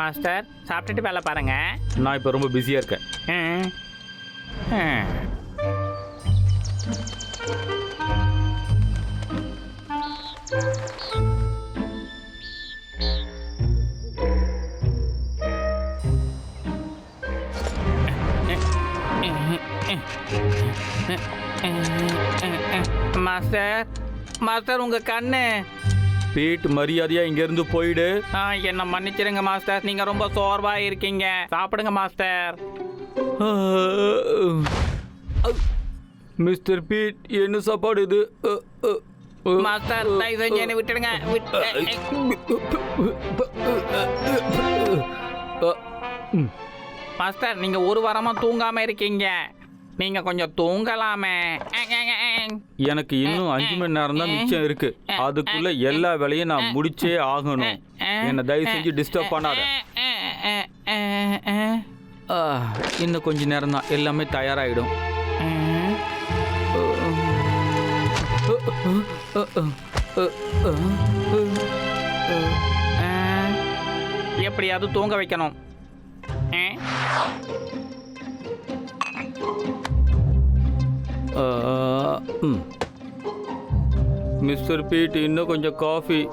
Master சாப்பிட்டுட்டு வேலை பாருங்க. நான் இப்போ ரொம்ப பிஸியாக இருக்கேன். மாஸ்டர் மாஸ்டர் உங்க கண்ணு. பீட் மரியாதையாக இங்கேருந்து போயிடு ஆ, என்ன மன்னிச்சிடுங்க மாஸ்டர் நீங்க ரொம்ப சோர்வா இருக்கீங்க சாப்பிடுங்க மாஸ்டர் மிஸ்டர் பீட் என்ன சாப்பாடு இது. மாஸ்டர் தயவு செஞ்சு என்னை விட்டுடுங்க. மாஸ்டர் நீங்க ஒரு வாரமா தூங்காம இருக்கீங்க நீங்க கொஞ்சம் தூங்கலாமே. எனக்கு இன்னும் அஞ்சு மணி நேரம் தான் மிச்சம் இருக்கு. அதுக்குள்ள எல்லா வேலையும் நான் முடிச்சே ஆகணும். என்னை தயவு செஞ்சு டிஸ்டர்ப் பண்ணாத. இன்னும் கொஞ்ச நேரம் தான். எல்லாமே தயாராகிடும் எப்படியாவது தூங்க வைக்கணும். ம். மிஸ்டர் பீட் இன்னும் கொஞ்சம் காஃபி.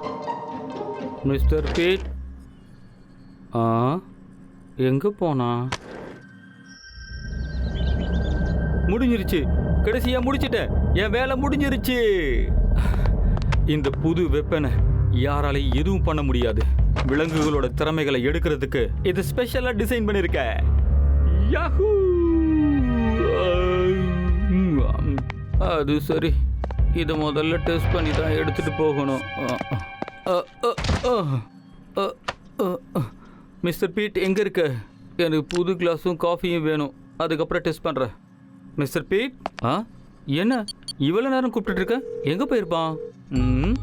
Mister Pete. ஆ எங்கே போனா? முடிஞ்சிருச்சு. கடைசியாக முடிச்சிட்டேன். என் வேலை முடிஞ்சிருச்சு. இந்த புது வெப்பனை யாராலையும் எதுவும் பண்ண முடியாது. விலங்குகளோட திறமைகளை எடுக்கிறதுக்கு இது ஸ்பெஷலாக டிசைன் பண்ணியிருக்க யாஹூ அது சரி. இதை முதல்ல டெஸ்ட் பண்ணி தான் எடுத்துட்டு போகணும். மிஸ்டர் பீட் எங்க இருக்க? எனக்கு புது கிளாஸும் காஃபியும் வேணும். அதுக்கப்புறம் டெஸ்ட் பண்றேன். மிஸ்டர் பீட் ஆ? என்ன? இவ்வளோ நேரம் கூப்பிட்டுட்டு இருக்க? எங்க போயிருப்பான்? ம்?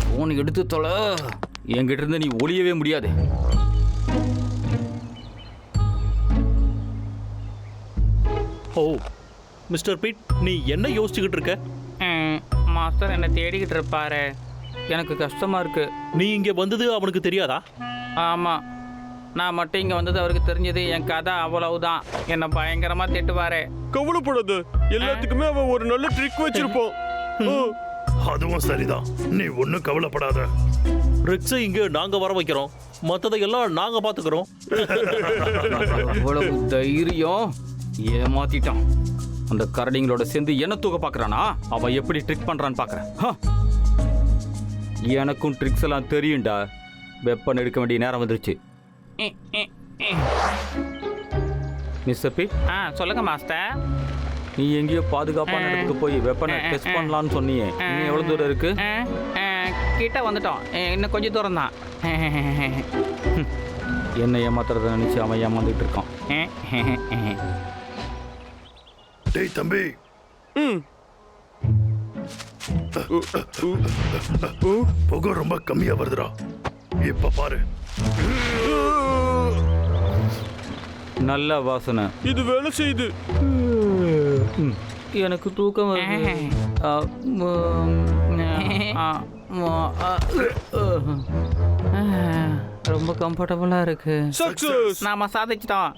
ஃபோன் எடுத்து தொலை. என்கிட்ட இருந்து நீ ஒளியவே முடியாது. ஓ. மிஸ்டர் பீட் நீ என்ன யோசிச்சுக்கிட்டு இருக்க? மாஸ்டர் என்னை தேடிக்கிட்டு இருப்பாரு. எனக்கு கஷ்டமா இருக்கு. நீ இங்க வந்தது அவனுக்கு தெரியாதா? ஆமாம் நான் மட்டும் இங்கே வந்தது அவருக்கு தெரிஞ்சது. என் கதை அவ்வளவுதான். என்னை பயங்கரமாக திட்டுவாரு. கவலைப்படாத. எல்லாத்துக்குமே அவன் ஒரு நல்ல ட்ரிக் வச்சிருப்பான். ஆ, அதுவும் சரிதான். நீ ஒன்றும் கவலைப்படாத. ரிக்ஸை இங்க நாங்க வர வைக்கிறோம். மத்ததை எல்லாம் நாங்க பாத்துக்கிறோம். அவ்வளவு தைரியம். ஏமாத்திட்டான். அந்த கரடிங்களோட சேர்ந்து என்ன தூக்க பார்க்கறானா? அவன் எப்படி ட்ரிக் பண்றான்னு பார்க்கறேன் ஹ! எனக்கும் ட்ரிக்ஸ் எல்லாம் தெரியும்டா. வெப்பன் எடுக்க வேண்டிய நேரம் வந்துருச்சு. ம், ம், ம். மிஸ்டர் பி ஆ சொல்லுங்க மாஸ்டர். நீ எங்கேயோ பாதுகாப்பான இடத்துக்கு போய் வெப்பனை டெஸ்ட் பண்ணலாம்னு சொன்னியே. இன்னும் எவ்வளவு தூரம் இருக்கு? கிட்ட வந்துட்டோம். இன்னும் கொஞ்சம் தூரம் தான் என்ன ஏமாத்துறத நினைச்சு அவன் ஏமாந்துட்டு இருக்கான். டேய் தம்பி. ம். புகை ரொம்ப கம்மியா வருதுடா. இப்ப பாரு. நல்ல வாசனை. இது வேலை செய்யுது. எனக்கு தூக்கம் வருது. ஆ, ம், ஆ, ம், ஆ, ஆ, ரொம்ப கம்ஃபர்டபுளாக இருக்கு. சக்சஸ் நாம சாதிச்சிட்டோம்.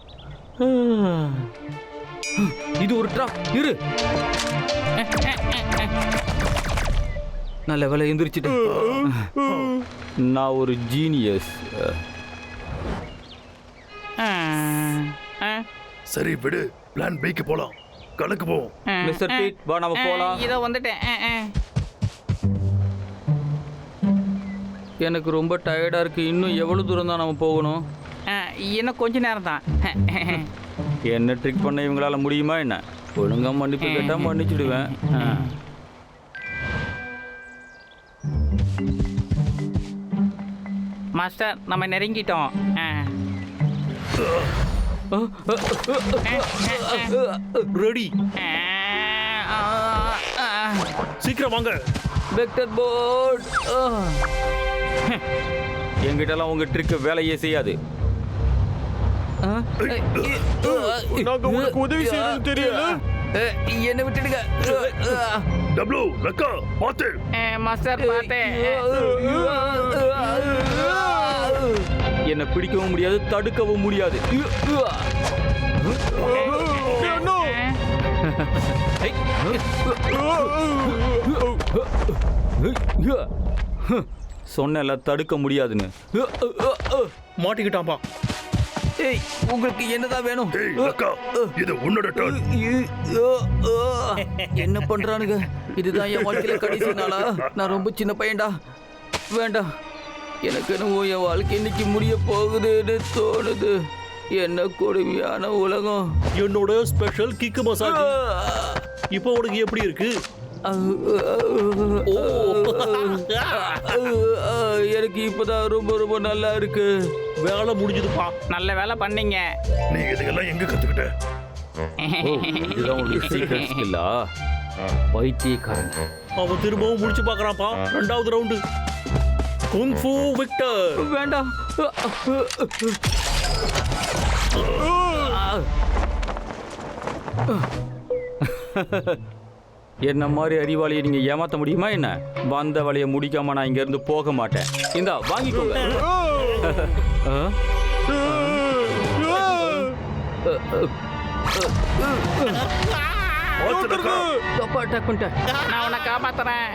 இது ஒரு ட்ராப் இரு. நல்ல வேலை எந்திரிச்சிட்டு நான் ஒரு ஜீனியஸ் சரி விடு. பிளான் பிக்கு போலாம். கணக்கு போவோம் மிஸ்டர் பீட் வா நம்ம போலாம். இதோ வந்துட்டேன். எனக்கு ரொம்ப டயர்டா இருக்கு. இன்னும் எவ்வளவு தூரம் தான் நம்ம போகணும்? இன்னும் கொஞ்ச நேரம் தான் என்ன ட்ரிக் பண்ண இவங்களால முடியுமா என்ன? ஒழுங்கா மன்னிப்பு கேட்டா மன்னிச்சிடுவேன். மாஸ்டர் நம்ம நெருங்கிட்டோம். ரெடி. சீக்கிரம் வாங்க. வெக்டர் போர்ட் என்கிட்டலாம் உங்க ட்ரிக் வேலையே செய்யாது? நாங்க உனக்கு உதவி செய்யறது தெரியல. என்னை விட்டுடுங்க. டப்ளூ லக்கா பாத்து மாஸ்டர் அஹ், என்னை பிடிக்கவும் முடியாது தடுக்கவும் முடியாது. சொன்னல தடுக்க முடியாதுன்னு. மாட்டிக்கிட்டான்பா ஏய் உங்களுக்கு என்னதான் வேணும்? இது உன்னோட. என்ன பண்றானுங்க? இதுதான் என் வாழ்க்கையில கடைசி நாளா? நான் ரொம்ப சின்ன பையன்டா. வேண்டாம். எனக்கு என்னவோ என் வாழ்க்கை இன்னைக்கு முடிய போகுதுன்னு தோணுது. என்ன கொடுமையான உலகம். என்னோட ஸ்பெஷல் கிக்கு மசாஜ் இப்போ உனக்கு எப்படி இருக்கு? ஓ. எனக்கு இப்பதான் ரொம்ப ரொம்ப நல்லா இருக்கு. வேலை முடிஞ்சதுப்பா. நல்ல வேலை பண்ணீங்க. நீ இதுக்கெல்லாம் எங்க கத்துக்கிட்ட? இதுதான் உங்களுக்கு சீக்கிரம் ஸ்கில்லா அவன் திரும்பவும் முடிச்சு பார்க்கறான்ப்பா. ரெண்டாவது ரவுண்டு குங்ஃபூ விக்டர் வேண்டாம். என்ன மாதிரி அறிவாளியை நீங்க ஏமாத்த முடியுமா என்ன? வந்த வழியை முடிக்காம நான் இங்க இருந்து போக மாட்டேன். இந்தா வாங்கிக்கோங்க. ஆ? பார்த்து லக்கா தப்பா அட்டாக் பண்ணிட்டேன் நான் உன்னை காப்பாத்துறேன்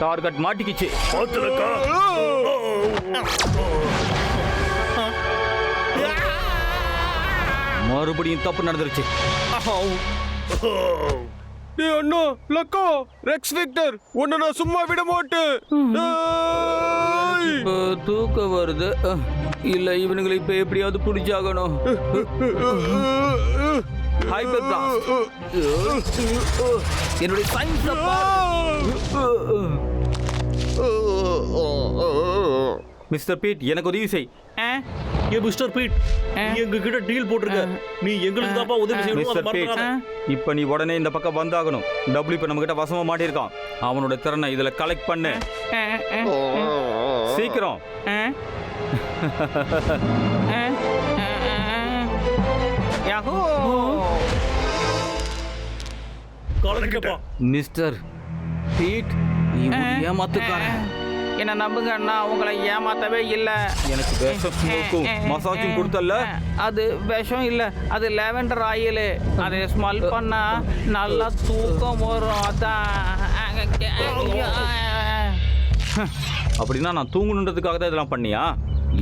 டார்கெட் மாட்டிக்கிச்சு பார்த்து லக்கா மறுபடியும் தப்பு நடந்துருச்சு டேய் அண்ணா லக்கா ரெக்ஸ் விக்டர் உன்னை நான் சும்மா விட மாட்டேன். தூக்கம் வருது. இல்ல இவனுங்களை இப்ப எப்படியாவது பிடிச்சாகணும். ஹைப்பர் பிளாஸ்ட் என்னுடைய சயின்ஸ் மிஸ்டர் பீட் எனக்கு உதவி செய். ஏ மிஸ்டர் பீட் நீ எங்க கிட்ட டீல் போட்டிருக்க நீ எங்களுக்கு தான்ப்பா உதவி செய்யணும் இப்ப நீ உடனே இந்த பக்கம் வந்தாகணும். டபுள் இப்ப நம்ம கிட்ட வசமா மாட்டியிருக்கான். அவனோட திறனை இதுல கலெக்ட் பண்ணு. சீக்கிரம். மிஸ்டர் பீட் ஏமாத்துக்காரன். என்ன நம்புங்க அண்ணா உங்களை ஏமாத்தவே இல்லை. எனக்கு விஷம் ஸ்மோக்கும் மசாஜும் கொடுத்தல்ல? அது விஷம் இல்ல. அது லாவெண்டர் ஆயில். அதை ஸ்மெல் பண்ணா நல்லா தூக்கம் வரும். அதான். அப்படின்னா நான் தூங்கணுன்றதுக்காக தான் இதெல்லாம் பண்ணியா?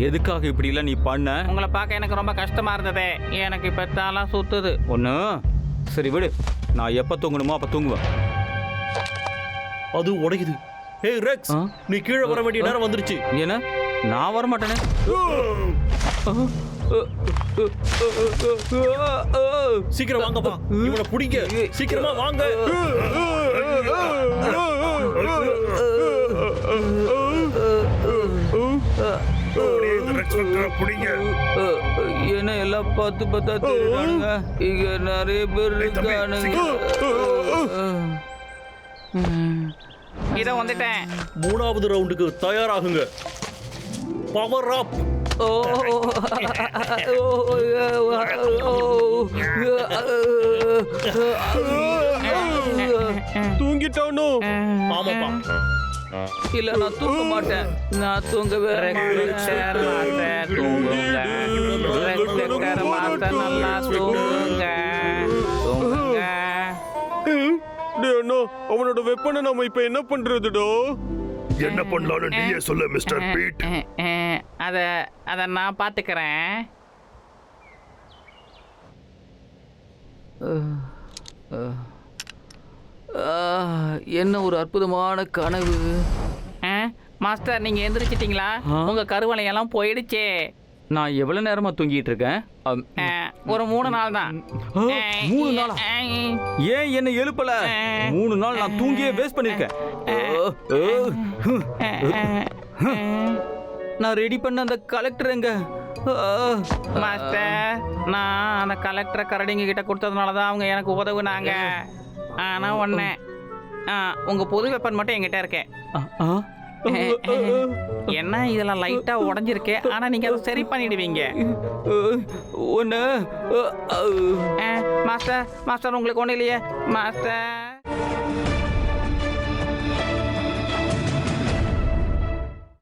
எதுக்காக இப்படி எல்லாம் நீ பண்ண? உங்களை பார்க்க எனக்கு ரொம்ப கஷ்டமா இருந்ததே. எனக்கு இப்ப தலை சுத்துது. ஒண்ணு சரி விடு. நான் எப்ப தூங்கணுமோ அப்ப தூங்குவேன். அது உடையுது. ஏய் ரெக்ஸ்? நீ கீழே வர வேண்டிய நேரம் வந்துருச்சு. ஏன்னா நான் வர மாட்டேனே சீக்கிரம் வாங்கப்பா. இவனை புடிங்க. சீக்கிரமா வாங்க. என்ன எல்லாம் பார்த்து பார்த்தா தெரியுறானுங்க. இங்க நிறைய பேர் இருக்கானுங்க. இதை வந்துட்டேன். மூணாவது ரவுண்டுக்கு தயாராகுங்க. பவர் அப் ஓ தூங்கிட்டானோ? ஆமாப்பா. இல்ல நான் தூங்க மாட்டேன். நான் தூங்கவே தூங்குங்க. நல்லா தூங்குங்க. தூங்குங்க. டேய் அண்ணா அவனோட வெப்பனை நாம இப்ப என்ன பண்றதுடா? என்ன பண்ணலாம்னு நீயே சொல்லு மிஸ்டர் பீட் அத அத நான் பாத்துக்கிறேன். என்ன ஒரு அற்புதமான கனவு? ஆ, மாஸ்டர் நீங்க எந்திரிச்சிட்டீங்களா? உங்க கருவளையெல்லாம் போயிடுச்சே. நான் எவ்வளவு நேரமா தூங்கிட்டு இருக்கேன் ஒரு மூணு நாள் தான். மூணு நாளா? ஏன் என்ன எழுப்பல? மூணு நாள் நான் தூங்கியே வேஸ்ட் பண்ணிருக்கேன். நான் ரெடி பண்ண அந்த கலெக்டர் எங்க? மாஸ்டர் நான் அந்த கலெக்டர் கரடிங்க கிட்ட கொடுத்ததுனால தான் அவங்க எனக்கு உதவுனாங்க. ஆனா ஒண்ணு ஆ, உங்க புது வெப்பன் மட்டும் என்கிட்ட இருக்கேன். என்ன இதெல்லாம் லைட்டா உடஞ்சிருக்கு? ஆனா நீங்க அதை சரி பண்ணிடுவீங்க. ஒன்னு ஆ, மாஸ்டர் மாஸ்டர் உங்களுக்கு ஒன்றும் இல்லையே. மாஸ்டர்.